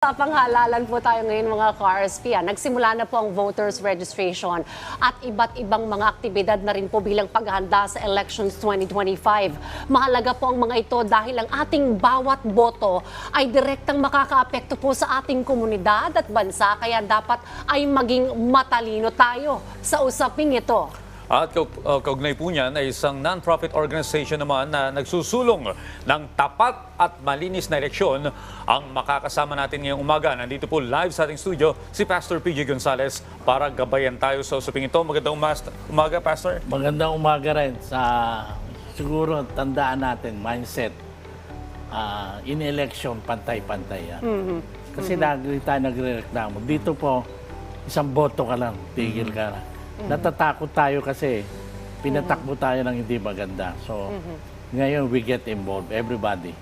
Sa panghalalan po tayo ngayon mga ka-RSP. ah. Nagsimula na po ang voters registration at iba't ibang mga aktibidad na rin po bilang paghahanda sa elections 2025. Mahalaga po ang mga ito dahil ang ating bawat boto ay direktang makakaapekto po sa ating komunidad at bansa kaya dapat ay maging matalino tayo sa usaping ito. At uh, kaugnay po niyan ay isang non-profit organization naman na nagsusulong ng tapat at malinis na eleksyon ang makakasama natin ngayong umaga. Nandito po live sa ating studio si Pastor PJ Gonzales para gabayan tayo sa usaping ito. Magandang umaga, Pastor. Magandang umaga rin sa siguro tandaan natin mindset ah, in election pantay-pantay yan. Kasi lagi tayo nagre-reklamo. Dito po isang boto ka lang, tigil ka na. Natatakot tayo kasi pinatakbo tayo ng hindi maganda. So ngayon we get involved everybody.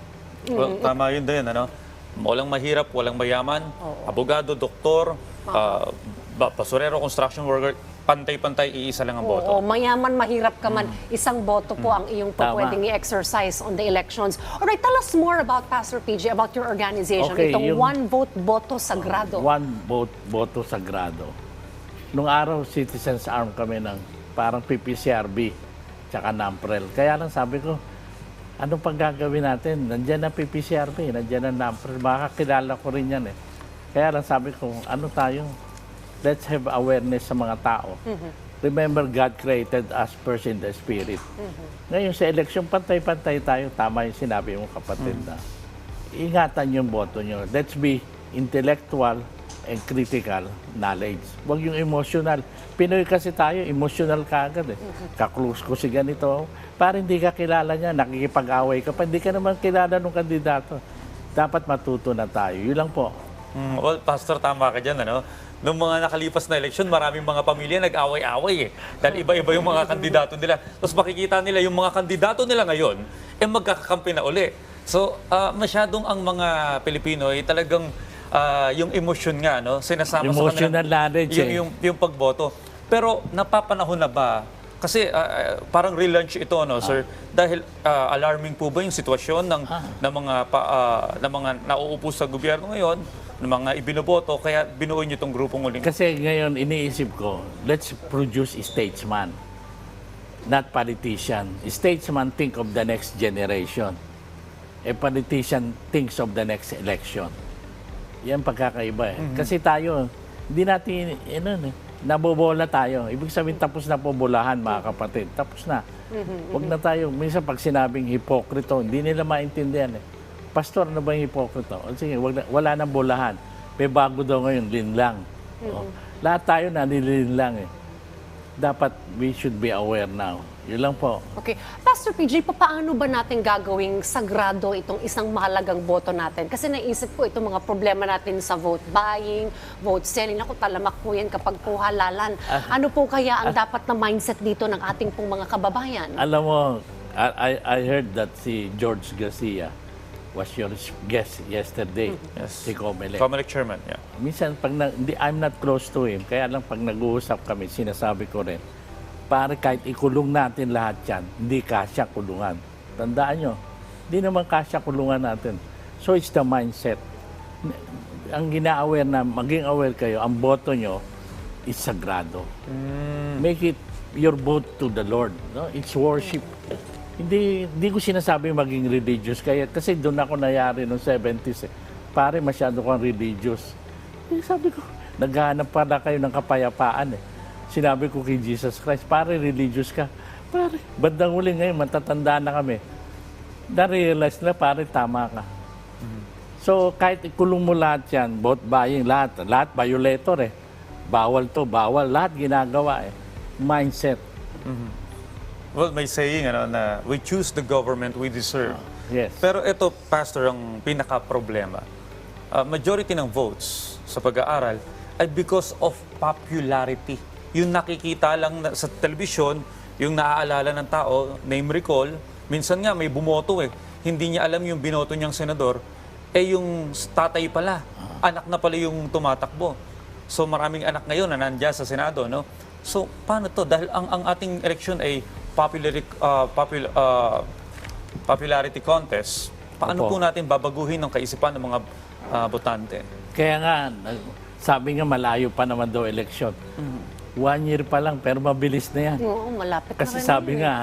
Well, tama yun din, ano? Walang mahirap, walang mayaman, abogado, doktor, uh, ba- basurero, construction worker, pantay-pantay, iisa lang ang boto. Oo, mayaman, mahirap ka man, isang boto po ang iyong po Tama. pwedeng i-exercise on the elections. Alright, tell us more about Pastor PJ, about your organization. Okay, Itong yung- One Vote Boto Sagrado. One vote, boto sagrado. Nung araw, Citizens Arm kami ng parang PPCRB, tsaka NAMPREL. Kaya lang sabi ko, ano pang gagawin natin? Nandiyan ang PPCRB, nandiyan ang NAMPREL. Makakilala ko rin yan eh. Kaya lang sabi ko, ano tayo? Let's have awareness sa mga tao. Remember, God created us first in the Spirit. Ngayon sa eleksyon, pantay-pantay tayo. Tama yung sinabi mo kapatid na ingatan yung boto nyo. Let's be intellectual and critical knowledge. Huwag yung emotional. Pinoy kasi tayo, emotional ka agad eh. Kaklose ko si ganito. Para hindi ka kilala niya, nakikipag-away ka pa. Hindi ka naman kilala ng kandidato. Dapat matuto na tayo. Yun lang po. Mm, well, Pastor, tama ka dyan, ano? Noong mga nakalipas na eleksyon, maraming mga pamilya nag-away-away eh. Dahil iba-iba yung mga kandidato nila. Tapos makikita nila yung mga kandidato nila ngayon, eh magkakakampi na uli. So, ah, masyadong ang mga Pilipino ay talagang ah, yung emosyon nga, no? Sinasama Emotional sa kanilang, knowledge, yung, eh. yung, yung pagboto. Pero napapanahon na ba? Kasi ah, ah, parang relaunch ito, no, sir? Dahil ah, alarming po ba yung sitwasyon ng, ng mga pa, ah, ng mga nauupo sa gobyerno ngayon, ng mga ibinoboto, kaya binuo niyo itong grupong uling. Kasi ngayon, iniisip ko, let's produce statesman, not politician. Statesman think of the next generation. A politician thinks of the next election. Yan pagkakaiba eh. Kasi tayo, hindi natin, ano, eh, nabobola tayo. Ibig sabihin, tapos na po bolahan, mga kapatid. Tapos na. Huwag na tayo, minsan pag sinabing hipokrito, hindi nila maintindihan eh. Pastor, ano ba yung hipokrito? O, sige, wag na, wala nang bolahan. May bago daw ngayon, linlang. O, lahat tayo nanilinlang eh. Dapat we should be aware now. Yun lang po. Okay. Pastor PJ, paano ba natin gagawing sagrado itong isang mahalagang boto natin? Kasi naisip ko itong mga problema natin sa vote buying, vote selling. Ako, talamak po yan kapag po halalan. Ano po kaya ang dapat na mindset dito ng ating pong mga kababayan? Alam mo, I, I, heard that si George Garcia was your guest yesterday. Yes. Si Comelec. Comelec Chairman, yeah. Minsan, pag na, hindi, I'm not close to him, kaya lang pag nag-uusap kami, sinasabi ko rin, para kahit ikulong natin lahat yan, hindi kasya kulungan. Tandaan nyo, hindi naman kasya kulungan natin. So it's the mindset. Ang gina-aware na, maging aware kayo, ang boto nyo is sagrado. Make it your vote to the Lord. No? It's worship. Hindi hindi ko sinasabi maging religious kaya kasi doon ako nayari noong 70s eh. Pare masyado kang religious. Eh, sabi ko, naghahanap pala kayo ng kapayapaan eh. Sinabi ko kay Jesus Christ, pare religious ka. Pare, bandang huli ngayon, matatanda na kami. Na-realize na pare, tama ka. So kahit ikulong mo lahat yan, vote buying, lahat, lahat violator eh. Bawal to, bawal, lahat ginagawa eh. Mindset. Well, may saying ano, na we choose the government we deserve. Yes. Pero ito, Pastor, ang pinaka-problema. Uh, majority ng votes sa pag-aaral ay because of popularity. Yung nakikita lang na, sa telebisyon, yung naaalala ng tao, name recall, minsan nga may bumoto eh. Hindi niya alam yung binoto niyang senador, eh yung tatay pala, anak na pala yung tumatakbo. So maraming anak ngayon na nandiyan sa Senado, no? So paano to? Dahil ang, ang ating election ay popularity, uh, popul, uh, popularity contest, paano Opo. po natin babaguhin ang kaisipan ng mga ah, botante. Kaya nga, sabi nga malayo pa naman daw eleksyon. One year pa lang, pero mabilis na yan. Oo, malapit Kasi na rin sabi yun eh. nga,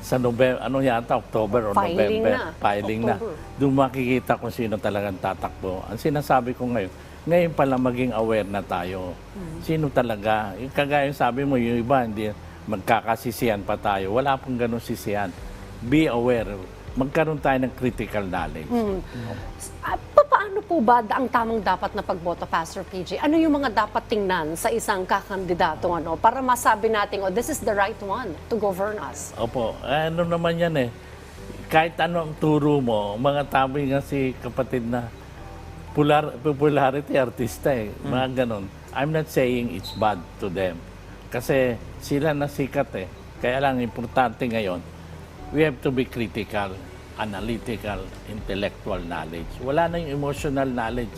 sa November, ano yata, October o Filing November, na. filing na. Doon makikita kung sino talagang tatakbo. Ang sinasabi ko ngayon, ngayon pala maging aware na tayo. Sino talaga? Yung kagaya yung sabi mo, yung iba, hindi, magkakasisiyan pa tayo. Wala pong ganun sisiyan. Be aware. Magkaroon tayo ng critical knowledge. Ah, pa- paano po ba ang tamang dapat na pagboto, Pastor PJ? Ano yung mga dapat tingnan sa isang kakandidato ano, para masabi natin, oh, this is the right one to govern us? Opo, ano naman yan eh. Kahit ano ang turo mo, mga tabi nga si kapatid na pular, popularity artista eh. Mga ganon. I'm not saying it's bad to them. Kasi sila nasikat eh. Kaya lang importante ngayon, we have to be critical, analytical, intellectual knowledge. Wala na yung emotional knowledge.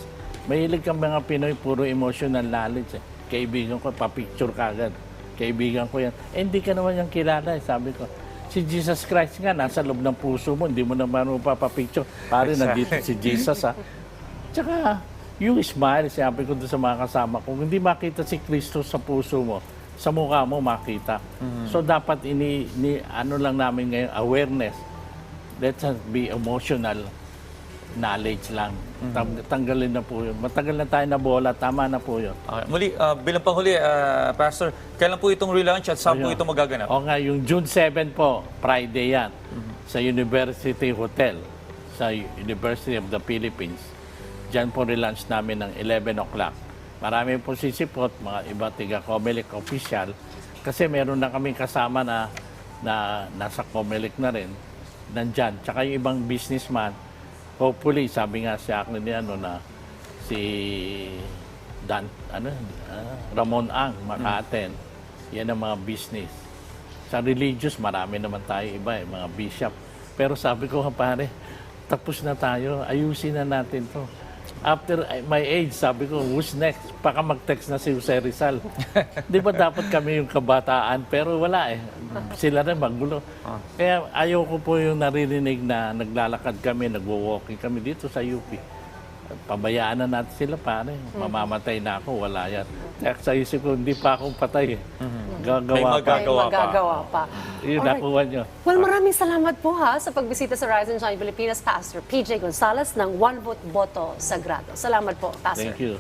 Mahilig kang mga Pinoy, puro emotional knowledge eh. Kaibigan ko, papicture ka agad. Kaibigan ko yan. Eh, hindi ka naman yung kilala eh, sabi ko. Si Jesus Christ nga, nasa loob ng puso mo, hindi mo naman mapapapicture. Pare, nandito si Jesus ha. Tsaka, yung smile, sabi ko doon sa mga kasama ko, kung hindi makita si Kristo sa puso mo, sa mukha mo makita. So dapat ini ni, ano lang namin ngayon awareness. Let us be emotional knowledge lang. Tang- tanggalin na po yun. Matagal na tayo na bola, tama na po yun. Okay. Muli, ah, bilang panghuli, ah, Pastor, kailan po itong relaunch at saan po ito magaganap? O nga, yung June 7 po, Friday yan, sa University Hotel, sa University of the Philippines. Diyan po relaunch namin ng 11 o'clock. Marami po sisipot, mga iba tiga Comelec official, kasi meron na kaming kasama na, na nasa Comelec na rin, nandyan. Tsaka yung ibang businessman, hopefully, sabi nga si akin ni ano na, si Dan, ano, ah, Ramon Ang, maka-attend. Yan ang mga business. Sa religious, marami naman tayo iba eh, mga bishop. Pero sabi ko, pare, tapos na tayo, ayusin na natin to. After my age, sabi ko, who's next? Baka mag-text na si Jose Rizal. Di ba dapat kami yung kabataan? Pero wala eh. Sila rin magulo. Kaya ayaw ko po yung naririnig na naglalakad kami, nagwo-walking kami dito sa UP. Pabayaan na natin sila pare. Mamamatay na ako, wala yan. Kaya sa isip ko, hindi pa akong patay eh. Gagawa May pa. magagawa. Ay, magagawa pa. Yun, Alright. nakuha nyo. Well, maraming salamat po ha sa pagbisita sa Rise and Shine Pilipinas, Pastor PJ Gonzalez ng One Vote Boto Sagrado. Salamat po, Pastor. Thank you.